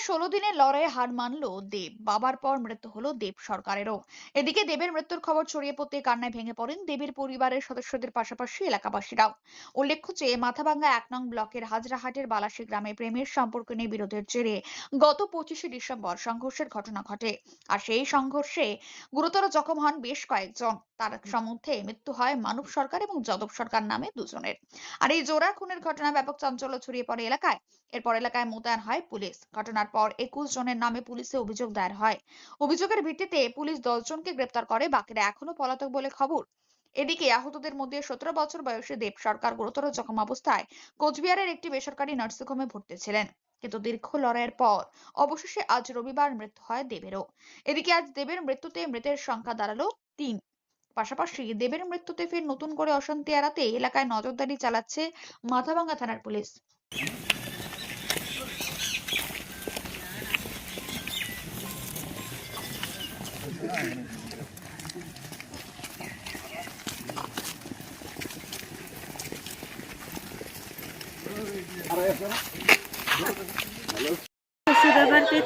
ষোলো দিনের লড়াইয়ে হার মানল দেব। বাবার পর মৃত্যু হলো দেব সরকারেরও। এদিকে দেবের মৃত্যুর খবর ছড়িয়ে পড়তে কান্নায় ভেঙে পড়েন দেবের পরিবারের সদস্যদের পাশাপাশি এলাকাবাসীরাও। উল্লেখ্য যে, মাথাভাঙ্গা এক নং ব্লকের হাজরাহাটের বালাসি গ্রামে প্রেমের সম্পর্ক নিয়ে বিরোধের জেরে গত পঁচিশে ডিসেম্বর সংঘর্ষের ঘটনা ঘটে। আর সেই সংঘর্ষে গুরুতর জখম হন বেশ কয়েকজন। তার সম্মুখে মৃত্যু হয় মানব সরকার এবং যাদব সরকার নামে দুজনের। আর এই জোড়া খুনের ঘটনা ব্যাপক চাঞ্চল্য ছড়িয়ে পড়ে এলাকায়। এরপর এলাকায় মোতায়েন হয় পুলিশ। ঘটনার পর একুশ জনের নামে পুলিশে অভিযোগ দায়ের হয়। অভিযোগের ভিত্তিতে পুলিশ দশ জনকে গ্রেপ্তার করে বাকিরা এখনও পলাতক বলে খবর। এদিকে আহতদের মধ্যে সতেরো বছর বয়সী দেব সরকার গুরুতর জখম অবস্থায় কোচবিহারের একটি বেসরকারি নার্সিং হোমে ভর্তি ছিলেন। কিন্তু দীর্ঘ লড়াইয়ের পর অবশেষে আজ রবিবার মৃত্যু হয় দেবেরও। এদিকে আজ দেবের মৃত্যুতে মৃতের সংখ্যা দাঁড়াল তিন। পাশাপাশি দেবের মৃত্যুতে ফের নতুন করে অশান্তি এড়াতে এলাকায় নজরদারি চালাচ্ছে মাথাভাঙ্গা থানার পুলিশ।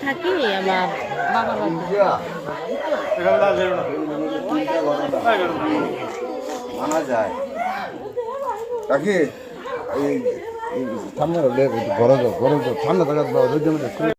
থাকি আমার বাড়ি মানা যায় কাকি এই সামনে হলে গরজ গরজ ঠান্ডা থাকা রোদ জমে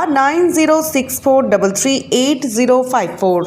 nine zero six four double three eight zero five four